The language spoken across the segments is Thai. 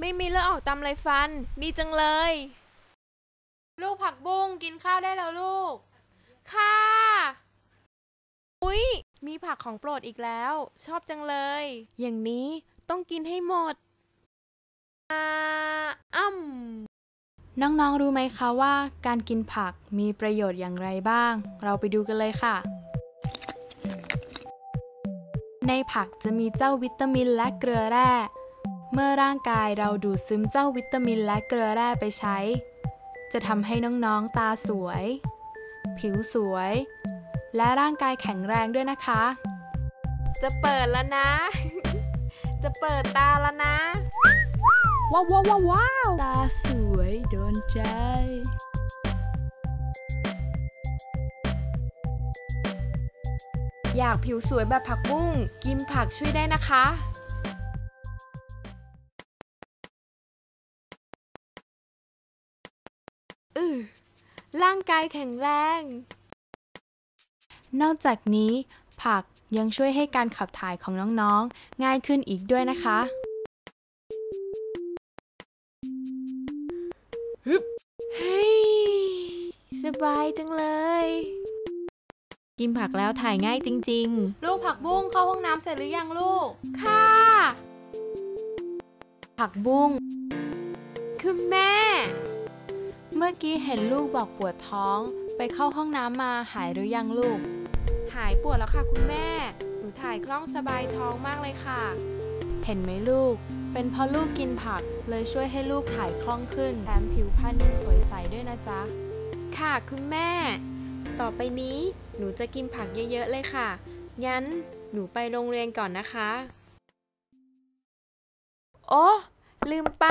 ไม่มีเลือดออกตามไรฟัน ดีจังเลย ลูกผักบุ้งกินข้าวได้แล้วลูก ค่ะ อุ๊ย มีผักของโปรดอีกแล้ว ชอบจังเลย อย่างนี้ต้องกินให้หมดอาอ้ำน้องๆ รู้ไหมคะว่าการกินผักมีประโยชน์อย่างไรบ้าง เราไปดูกันเลยค่ะ ในผักจะมีเจ้าวิตามินและเกลือแร่ เมื่อร่างกายเราดูดซึมเจ้าวิตามินและเกลือแร่ไปใช้ จะทำให้น้องๆตาสวย ผิวสวย และร่างกายแข็งแรงด้วยนะคะ จะเปิดแล้วนะ จะเปิดตาแล้วนะ ว้าวว้าวว้าวว้าวตาสวยโดนใจอยากผิวสวยแบบผักบุ้ง กินผักช่วยได้นะคะ อือร่างกายแข็งแรง นอกจากนี้ ผักยังช่วยให้การขับถ่ายของน้องๆ ง่ายขึ้นอีกด้วยนะคะเฮ้ยสบายจังเลย กินผักแล้วถ่ายง่ายจริงลูกผักบุ้งเข้าห้องน้ำเสร็จหรือยังลูกๆค่ะ ผักบุ้งคุณแม่ เมื่อกี้เห็นลูกบอกปวดท้อง ไปเข้าห้องน้ำมาหายหรือยังลูก หายปวดแล้วค่ะคุณแม่ หนูถ่ายคล่องสบายท้องมากเลยค่ะ เห็นไหมลูก เป็นเพราะลูกกินผักเลยช่วยให้ลูกถ่ายคล่องขึ้นแถมผิวพรรณยังสวยใสด้วยนะจ๊ะ ค่ะคุณแม่ ต่อไปนี้หนูจะกินผักเยอะๆเลยค่ะ งั้นหนูไปโรงเรียนก่อนนะคะ โอ้ลืมไป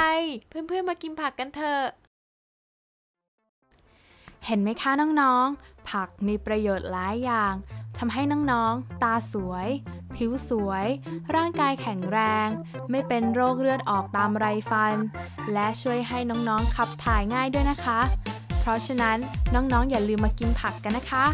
เพื่อนๆมากินผักกันเถอะ เห็นไหมคะน้องๆ ผักมีประโยชน์หลายอย่างทำให้น้องๆ ตาสวย ผิวสวย ร่างกายแข็งแรง ไม่เป็นโรคเลือดออกตามไรฟัน และช่วยให้น้องๆ ขับถ่ายง่ายด้วยนะคะ เพราะฉะนั้นน้องๆ อย่าลืมมากินผักกันนะคะ